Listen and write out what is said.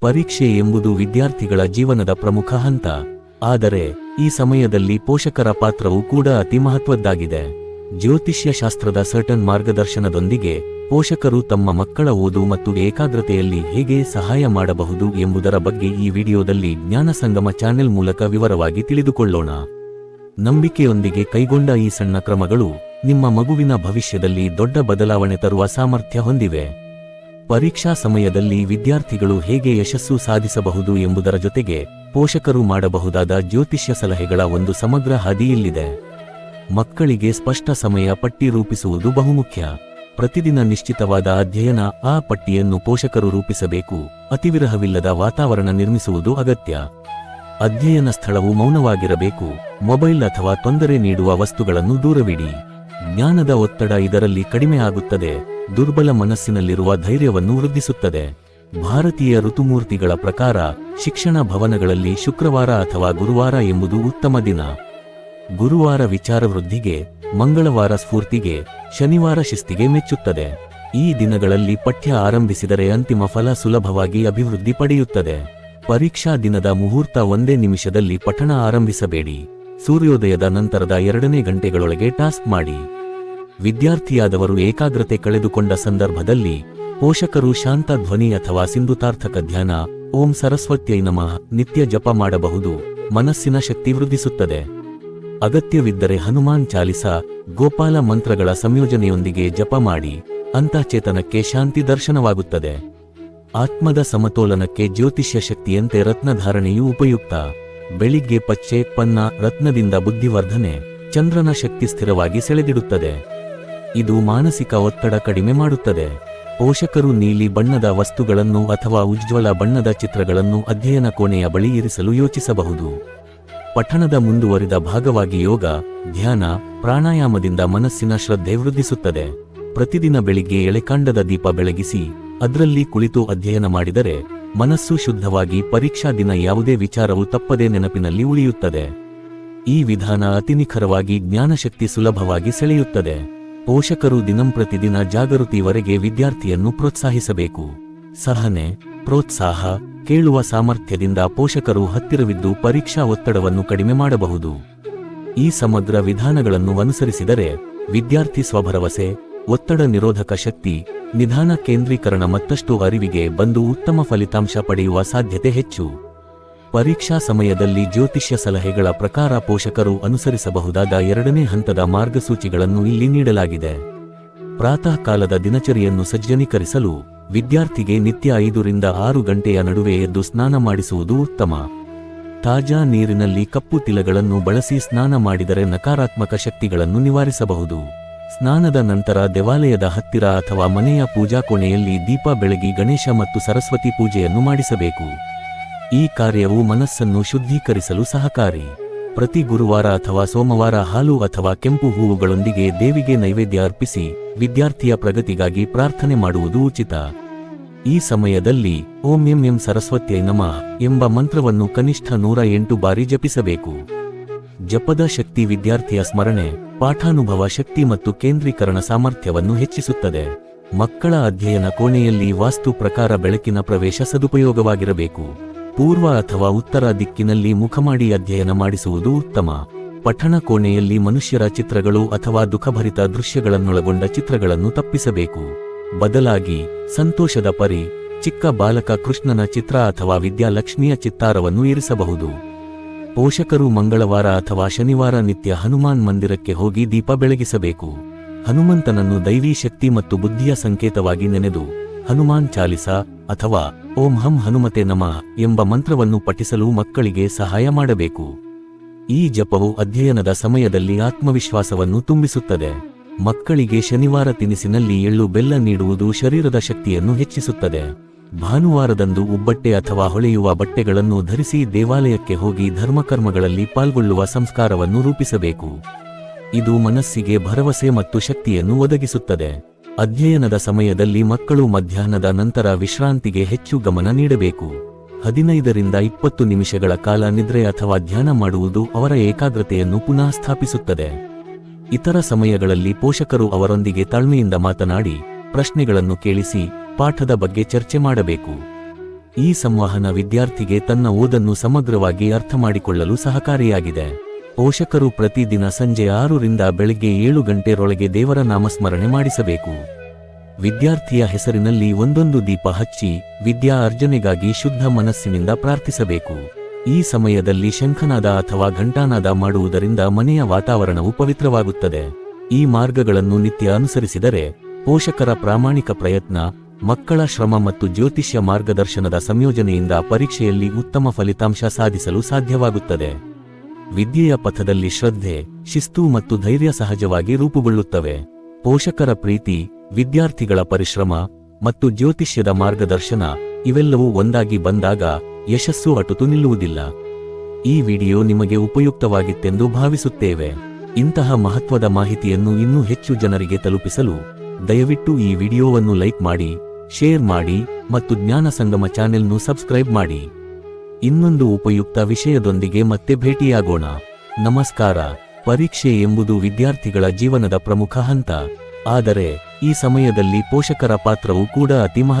ಪರೀಕ್ಷೆ ಎಂಬುದು ವಿದ್ಯಾರ್ಥಿಗಳ ಜೀವನದ ಪ್ರಮುಖ ಹಂತ. ಆದರೆ, ಈ ಸಮಯದಲ್ಲಿ ಪೋಷಕರ ಪಾತ್ರವು ಕೂಡ ಅತಿ ಮಹತ್ವದ್ದಾಗಿದೆ. ಜ್ಯೋತಿಷ್ಯ ಶಾಸ್ತ್ರದ ಸರ್ಟನ್ ಮಾರ್ಗದರ್ಶನದೊಂದಿಗೆ ಪೋಷಕರು ತಮ್ಮ ಮಕ್ಕಳ ಓದು ಮತ್ತು ಏಕಾಗ್ರತೆಯಲ್ಲಿ ಹೇಗೆ ಸಹಾಯ ಮಾಡಬಹುದು ಎಂಬುದರ ಬಗ್ಗೆ ಈ ವಿಡಿಯೋದಲ್ಲಿ ಜ್ಞಾನಸಂಗಮ ಚಾನೆಲ್ ಮೂಲಕ ವಿವರವಾಗಿ ತಿಳಿದುಕೊಳ್ಳೋಣ. ನಂಬಿಕೆಯೊಂದಿಗೆ ಕೈಗೊಂಡ ಈ ಸಣ್ಣ ಕ್ರಮಗಳು ನಿಮ್ಮ ಮಗುವಿನ ಭವಿಷ್ಯದಲ್ಲಿ ದೊಡ್ಡ ಬದಲಾವಣೆ ತರುವ ಸಾಮರ್ಥ್ಯ ಹೊಂದಿವೆ. ಪರೀಕ್ಷಾ ಸಮಯದಲ್ಲಿ ವಿದ್ಯಾರ್ಥಿಗಳು ಹೇಗೆ ಯಶಸ್ಸು ಸಾಧಿಸಬಹುದು ಎಂಬುದರ ಜೊತೆಗೆ ಪೋಷಕರು ಮಾಡಬಹುದಾದ ಜ್ಯೋತಿಷ್ಯ ಸಲಹೆಗಳ ಒಂದು ಸಮಗ್ರ ಹಾದಿಯಲ್ಲಿದೆ. ಮಕ್ಕಳಿಗೆ ಸ್ಪಷ್ಟ ಸಮಯ ಪಟ್ಟಿ ರೂಪಿಸುವುದು ಬಹುಮುಖ್ಯ. ಪ್ರತಿದಿನ ನಿಶ್ಚಿತವಾದ ಅಧ್ಯಯನ ಆ ಪಟ್ಟಿಯನ್ನು ಪೋಷಕರು ರೂಪಿಸಬೇಕು. ಅತಿವಿರಹವಿಲ್ಲದ ವಾತಾವರಣ ನಿರ್ಮಿಸುವುದು ಅಗತ್ಯ. ಅಧ್ಯಯನ ಸ್ಥಳವು ಮೌನವಾಗಿರಬೇಕು. ಮೊಬೈಲ್ ಅಥವಾ ತೊಂದರೆ ನೀಡುವ ವಸ್ತುಗಳನ್ನು ದೂರವಿಡಿ. ಜ್ಞಾನದ ಒತ್ತಡ ಇದರಲ್ಲಿ ಕಡಿಮೆ ಆಗುತ್ತದೆ. ದುರ್ಬಲ ಮನಸ್ಸಿನಲ್ಲಿರುವ ಧೈರ್ಯವನ್ನು ವೃದ್ಧಿಸುತ್ತದೆ. ಭಾರತೀಯ ಋತುಮೂರ್ತಿಗಳ ಪ್ರಕಾರ ಶಿಕ್ಷಣ ಭವನಗಳಲ್ಲಿ ಶುಕ್ರವಾರ ಅಥವಾ ಗುರುವಾರ ಎಂಬುದು ಉತ್ತಮ ದಿನ. ಗುರುವಾರ ವಿಚಾರ ವೃದ್ಧಿಗೆ, ಮಂಗಳವಾರ ಸ್ಫೂರ್ತಿಗೆ, ಶನಿವಾರ ಶಿಸ್ತಿಗೆ ಮೆಚ್ಚುತ್ತದೆ. ಈ ದಿನಗಳಲ್ಲಿ ಪಠ್ಯ ಆರಂಭಿಸಿದರೆ ಅಂತಿಮ ಫಲ ಸುಲಭವಾಗಿ ಅಭಿವೃದ್ಧಿ ಪಡೆಯುತ್ತದೆ. ಪರೀಕ್ಷಾ ದಿನದ ಮುಹೂರ್ತ ಒಂದೇ ನಿಮಿಷದಲ್ಲಿ ಪಠಣ ಆರಂಭಿಸಬೇಡಿ. ಸೂರ್ಯೋದಯದ ನಂತರದ ಎರಡನೇ ಗಂಟೆಗಳೊಳಗೆ ಟಾಸ್ಕ್ ಮಾಡಿ. ವಿದ್ಯಾರ್ಥಿಯಾದವರು ಏಕಾಗ್ರತೆ ಕಳೆದುಕೊಂಡ ಸಂದರ್ಭದಲ್ಲಿ ಪೋಷಕರು ಶಾಂತ ಧ್ವನಿ ಅಥವಾ ಸಿಂಧುತಾರ್ಥಕ ಧ್ಯಾನ, ಓಂ ಸರಸ್ವತ್ಯೈ ನಮಃ, ನಿತ್ಯ ಜಪ ಮಾಡಬಹುದು, ಮನಸ್ಸಿನ ಶಕ್ತಿ ವೃದ್ಧಿಸುತ್ತದೆ. ಅಗತ್ಯವಿದ್ದರೆ ಹನುಮಾನ್ ಚಾಲಿಸ, ಗೋಪಾಲ ಮಂತ್ರಗಳ ಸಂಯೋಜನೆಯೊಂದಿಗೆ ಜಪ ಮಾಡಿ ಅಂತಃಚೇತನಕ್ಕೆ ಶಾಂತಿ ದರ್ಶನವಾಗುತ್ತದೆ. ಆತ್ಮದ ಸಮತೋಲನಕ್ಕೆ ಜ್ಯೋತಿಷ್ಯ ಶಕ್ತಿಯಂತೆ ರತ್ನಧಾರಣೆಯೂ ಉಪಯುಕ್ತ. ಬೆಳಿಗ್ಗೆ ಪಚ್ಚೆ, ಪನ್ನ, ರತ್ನದಿಂದ ಬುದ್ಧಿವರ್ಧನೆ, ಚಂದ್ರನ ಶಕ್ತಿ ಸ್ಥಿರವಾಗಿ ಸೆಳೆದಿಡುತ್ತದೆ. ಇದು ಮಾನಸಿಕ ಒತ್ತಡ ಕಡಿಮೆ ಮಾಡುತ್ತದೆ. ಪೋಷಕರು ನೀಲಿ ಬಣ್ಣದ ವಸ್ತುಗಳನ್ನು ಅಥವಾ ಉಜ್ವಲ ಬಣ್ಣದ ಚಿತ್ರಗಳನ್ನು ಅಧ್ಯಯನ ಕೋಣೆಯ ಬಳಿ ಇರಿಸಲು ಯೋಚಿಸಬಹುದು. ಪಠಣದ ಮುಂದುವರಿದ ಭಾಗವಾಗಿ ಯೋಗ, ಧ್ಯಾನ, ಪ್ರಾಣಾಯಾಮದಿಂದ ಮನಸ್ಸಿನ ಶ್ರದ್ಧೆ ವೃದ್ಧಿಸುತ್ತದೆ. ಪ್ರತಿದಿನ ಬೆಳಿಗ್ಗೆ ಎಳೆಕಾಂಡದ ದೀಪ ಬೆಳಗಿಸಿ, ಅದರಲ್ಲಿ ಕುಳಿತು ಅಧ್ಯಯನ ಮಾಡಿದರೆ, ಮನಸ್ಸು ಶುದ್ಧವಾಗಿ ಪರೀಕ್ಷಾ ದಿನ ಯಾವುದೇ ವಿಚಾರವು ತಪ್ಪದೇ ನೆನಪಿನಲ್ಲಿ ಉಳಿಯುತ್ತದೆ. ಈ ವಿಧಾನ ಅತಿ ನಿಖರವಾಗಿ ಜ್ಞಾನಶಕ್ತಿ ಸುಲಭವಾಗಿ ಸೆಳೆಯುತ್ತದೆ. ಪೋಷಕರು ದಿನಂಪ್ರತಿದಿನ ಜಾಗೃತಿವರೆಗೆ ವಿದ್ಯಾರ್ಥಿಯನ್ನು ಪ್ರೋತ್ಸಾಹಿಸಬೇಕು. ಸಹನೆ, ಪ್ರೋತ್ಸಾಹ, ಕೇಳುವ ಸಾಮರ್ಥ್ಯದಿಂದ ಪೋಷಕರು ಹತ್ತಿರವಿದ್ದು ಪರೀಕ್ಷಾ ಒತ್ತಡವನ್ನು ಕಡಿಮೆ ಮಾಡಬಹುದು. ಈ ಸಮಗ್ರ ವಿಧಾನಗಳನ್ನು ಅನುಸರಿಸಿದರೆ ವಿದ್ಯಾರ್ಥಿ ಸ್ವಭರವಸೆ, ಒತ್ತಡ ನಿರೋಧಕ ಶಕ್ತಿ, ನಿಧಾನ ಕೇಂದ್ರೀಕರಣ ಮತ್ತಷ್ಟು ಅರಿವಿಗೆ ಬಂದು ಉತ್ತಮ ಫಲಿತಾಂಶ ಪಡೆಯುವ ಸಾಧ್ಯತೆ ಹೆಚ್ಚು. ಪರೀಕ್ಷಾ ಸಮಯದಲ್ಲಿ ಜ್ಯೋತಿಷ್ಯ ಸಲಹೆಗಳ ಪ್ರಕಾರ ಪೋಷಕರು ಅನುಸರಿಸಬಹುದಾದ ಎರಡನೇ ಹಂತದ ಮಾರ್ಗಸೂಚಿಗಳನ್ನು ಇಲ್ಲಿ ನೀಡಲಾಗಿದೆ. ಪ್ರಾತಃ ಕಾಲದ ದಿನಚರಿಯನ್ನು ಸಜ್ಜನೀಕರಿಸಲು ವಿದ್ಯಾರ್ಥಿಗೆ ನಿತ್ಯ ಐದರಿಂದ ಆರು ಗಂಟೆಯ ನಡುವೆ ಎದ್ದು ಸ್ನಾನ ಮಾಡಿಸುವುದು ಉತ್ತಮ. ತಾಜಾ ನೀರಿನಲ್ಲಿ ಕಪ್ಪು ತಿಲಗಳನ್ನು ಬಳಸಿ ಸ್ನಾನ ಮಾಡಿದರೆ ನಕಾರಾತ್ಮಕ ಶಕ್ತಿಗಳನ್ನು ನಿವಾರಿಸಬಹುದು. ಸ್ನಾನದ ನಂತರ ದೇವಾಲಯದ ಹತ್ತಿರ ಅಥವಾ ಮನೆಯ ಪೂಜಾ ಕೋಣೆಯಲ್ಲಿ ದೀಪ ಬೆಳಗಿ ಗಣೇಶ ಮತ್ತು ಸರಸ್ವತಿ ಪೂಜೆಯನ್ನು ಮಾಡಿಸಬೇಕು. ಈ ಕಾರ್ಯವು ಮನಸ್ಸನ್ನು ಶುದ್ಧೀಕರಿಸಲು ಸಹಕಾರಿ. ಪ್ರತಿ ಗುರುವಾರ ಅಥವಾ ಸೋಮವಾರ ಹಾಲು ಅಥವಾ ಕೆಂಪು ಹೂವುಗಳೊಂದಿಗೆ ದೇವಿಗೆ ನೈವೇದ್ಯ ಅರ್ಪಿಸಿ, ವಿದ್ಯಾರ್ಥಿಯ ಪ್ರಗತಿಗಾಗಿ ಪ್ರಾರ್ಥನೆ ಮಾಡುವುದು ಉಚಿತ. ಈ ಸಮಯದಲ್ಲಿ, ಓಂ ಎಂ ಎಂ ಸರಸ್ವತ್ಯೈ ನಮಃ ಎಂಬ ಮಂತ್ರವನ್ನು ಕನಿಷ್ಠ ನೂರ ಎಂಟು ಬಾರಿ ಜಪಿಸಬೇಕು. ಜಪದ ಶಕ್ತಿ ವಿದ್ಯಾರ್ಥಿಯ ಸ್ಮರಣೆ, ಪಾಠಾನುಭವ ಶಕ್ತಿ ಮತ್ತು ಕೇಂದ್ರೀಕರಣ ಸಾಮರ್ಥ್ಯವನ್ನು ಹೆಚ್ಚಿಸುತ್ತದೆ. ಮಕ್ಕಳ ಅಧ್ಯಯನ ಕೋಣೆಯಲ್ಲಿ ವಾಸ್ತು ಪ್ರಕಾರ ಬೆಳಕಿನ ಪ್ರವೇಶ ಸದುಪಯೋಗವಾಗಿರಬೇಕು. ಪೂರ್ವ ಅಥವಾ ಉತ್ತರ ದಿಕ್ಕಿನಲ್ಲಿ ಮುಖಮಾಡಿ ಅಧ್ಯಯನ ಮಾಡಿಸುವುದು ಉತ್ತಮ. ಪಠಣ ಕೋಣೆಯಲ್ಲಿ ಮನುಷ್ಯರ ಚಿತ್ರಗಳು ಅಥವಾ ದುಃಖಭರಿತ ದೃಶ್ಯಗಳನ್ನೊಳಗೊಂಡ ಚಿತ್ರಗಳನ್ನು ತಪ್ಪಿಸಬೇಕು. ಬದಲಾಗಿ, ಸಂತೋಷದ ಪರಿ, ಚಿಕ್ಕ ಬಾಲಕ ಕೃಷ್ಣನ ಚಿತ್ರ ಅಥವಾ ವಿದ್ಯಾಲಕ್ಷ್ಮಿಯ ಚಿತ್ತಾರವನ್ನು ಇರಿಸಬಹುದು. ಪೋಷಕರು ಮಂಗಳವಾರ ಅಥವಾ ಶನಿವಾರ ನಿತ್ಯ ಹನುಮಾನ್ ಮಂದಿರಕ್ಕೆ ಹೋಗಿ ದೀಪ ಬೆಳಗಿಸಬೇಕು. ಹನುಮಂತನನ್ನು ದೈವೀ ಶಕ್ತಿ ಮತ್ತು ಬುದ್ಧಿಯ ಸಂಕೇತವಾಗಿ ನೆನೆದು, ಹನುಮಾನ್ ಚಾಲಿಸ ಅಥವಾ ಓಂ ಹಂ ಹನುಮತೆ ನಮಃ ಎಂಬ ಮಂತ್ರವನ್ನು ಪಠಿಸಲು ಮಕ್ಕಳಿಗೆ ಸಹಾಯ ಮಾಡಬೇಕು. ಈ ಜಪವು ಅಧ್ಯಯನದ ಸಮಯದಲ್ಲಿ ಆತ್ಮವಿಶ್ವಾಸವನ್ನು ತುಂಬಿಸುತ್ತದೆ. ಮಕ್ಕಳಿಗೆ ಶನಿವಾರ ತಿನಿಸಿನಲ್ಲಿ ಎಳ್ಳು ಬೆಲ್ಲ ನೀಡುವುದು ಶರೀರದ ಶಕ್ತಿಯನ್ನು ಹೆಚ್ಚಿಸುತ್ತದೆ. ಭಾನುವಾರದಂದು ಉಬ್ಬಟ್ಟೆ ಅಥವಾ ಹೊಳೆಯುವ ಬಟ್ಟೆಗಳನ್ನು ಧರಿಸಿ ದೇವಾಲಯಕ್ಕೆ ಹೋಗಿ ಧರ್ಮಕರ್ಮಗಳಲ್ಲಿ ಪಾಲ್ಗೊಳ್ಳುವ ಸಂಸ್ಕಾರವನ್ನು ರೂಪಿಸಬೇಕು. ಇದು ಮನಸ್ಸಿಗೆ ಭರವಸೆ ಮತ್ತು ಶಕ್ತಿಯನ್ನು ಒದಗಿಸುತ್ತದೆ. ಅಧ್ಯಯನದ ಸಮಯದಲ್ಲಿ ಮಕ್ಕಳು ಮಧ್ಯಾಹ್ನದ ನಂತರ ವಿಶ್ರಾಂತಿಗೆ ಹೆಚ್ಚು ಗಮನ ನೀಡಬೇಕು. ಹದಿನೈದರಿಂದ ಇಪ್ಪತ್ತು ನಿಮಿಷಗಳ ಕಾಲ ನಿದ್ರೆ ಅಥವಾ ಧ್ಯಾನ ಮಾಡುವುದು ಅವರ ಏಕಾಗ್ರತೆಯನ್ನು ಪುನಃ ಸ್ಥಾಪಿಸುತ್ತದೆ. ಇತರ ಸಮಯಗಳಲ್ಲಿ ಪೋಷಕರು ಅವರೊಂದಿಗೆ ತಾಳ್ಮೆಯಿಂದ ಮಾತನಾಡಿ, ಪ್ರಶ್ನೆಗಳನ್ನು ಕೇಳಿಸಿ, ಪಾಠದ ಬಗ್ಗೆ ಚರ್ಚೆ ಮಾಡಬೇಕು. ಈ ಸಂವಹನ ವಿದ್ಯಾರ್ಥಿಗೆ ತನ್ನ ಓದನ್ನು ಸಮಗ್ರವಾಗಿ ಅರ್ಥಮಾಡಿಕೊಳ್ಳಲು ಸಹಕಾರಿಯಾಗಿದೆ. ಪೋಷಕರು ಪ್ರತಿದಿನ ಸಂಜೆ ಆರರಿಂದ ಬೆಳಗ್ಗೆ ಏಳು ಗಂಟೆರೊಳಗೆ ದೇವರ ನಾಮಸ್ಮರಣೆ ಮಾಡಿಸಬೇಕು. ವಿದ್ಯಾರ್ಥಿಯ ಹೆಸರಿನಲ್ಲಿ ಒಂದೊಂದು ದೀಪ ಹಚ್ಚಿ ವಿದ್ಯಾ ಅರ್ಜನೆಗಾಗಿ ಶುದ್ಧ ಮನಸ್ಸಿನಿಂದ ಪ್ರಾರ್ಥಿಸಬೇಕು. ಈ ಸಮಯದಲ್ಲಿ ಶಂಖನಾದ ಅಥವಾ ಘಂಟಾನಾದ ಮಾಡುವುದರಿಂದ ಮನೆಯ ವಾತಾವರಣವು ಪವಿತ್ರವಾಗುತ್ತದೆ. ಈ ಮಾರ್ಗಗಳನ್ನು ನಿತ್ಯ ಅನುಸರಿಸಿದರೆ ಪೋಷಕರ ಪ್ರಾಮಾಣಿಕ ಪ್ರಯತ್ನ, ಮಕ್ಕಳ ಶ್ರಮ ಮತ್ತು ಜ್ಯೋತಿಷ್ಯ ಮಾರ್ಗದರ್ಶನದ ಸಂಯೋಜನೆಯಿಂದ ಪರೀಕ್ಷೆಯಲ್ಲಿ ಉತ್ತಮ ಫಲಿತಾಂಶ ಸಾಧಿಸಲು ಸಾಧ್ಯವಾಗುತ್ತದೆ. ವಿದ್ಯೆಯ ಪಥದಲ್ಲಿ ಶ್ರದ್ಧೆ, ಶಿಸ್ತು ಮತ್ತು ಧೈರ್ಯ ಸಹಜವಾಗಿ ರೂಪುಗೊಳ್ಳುತ್ತವೆ. ಪೋಷಕರ ಪ್ರೀತಿ, ವಿದ್ಯಾರ್ಥಿಗಳ ಪರಿಶ್ರಮ ಮತ್ತು ಜ್ಯೋತಿಷ್ಯದ ಮಾರ್ಗದರ್ಶನ ಇವೆಲ್ಲವೂ ಒಂದಾಗಿ ಬಂದಾಗ ಯಶಸ್ಸು ಅಟುತು ನಿಲ್ಲುವುದಿಲ್ಲ. ಈ ವಿಡಿಯೋ ನಿಮಗೆ ಉಪಯುಕ್ತವಾಗಿತ್ತೆಂದು ಭಾವಿಸುತ್ತೇವೆ. ಇಂತಹ ಮಹತ್ವದ ಮಾಹಿತಿಯನ್ನು ಇನ್ನೂ ಹೆಚ್ಚು ಜನರಿಗೆ ತಲುಪಿಸಲು ದಯವಿಟ್ಟು ಈ ವಿಡಿಯೋವನ್ನು ಲೈಕ್ ಮಾಡಿ, ಶೇರ್ ಮಾಡಿ ಮತ್ತು ಜ್ಞಾನ ಸಂಗಮ ಚಾನೆಲ್ನು ಸಬ್ಸ್ಕ್ರೈಬ್ ಮಾಡಿ. ಇನ್ನೊಂದು ಉಪಯುಕ್ತ ವಿಷಯದೊಂದಿಗೆ ಮತ್ತೆ ಭೇಟಿಯಾಗೋಣ. ನಮಸ್ಕಾರ. ಪರೀಕ್ಷೆ ಎಂಬುದು ವಿದ್ಯಾರ್ಥಿಗಳ ಜೀವನದ ಪ್ರಮುಖ ಹಂತ. ಆದರೆ, ಈ ಸಮಯದಲ್ಲಿ ಪೋಷಕರ ಪಾತ್ರವು ಕೂಡ ಅತಿ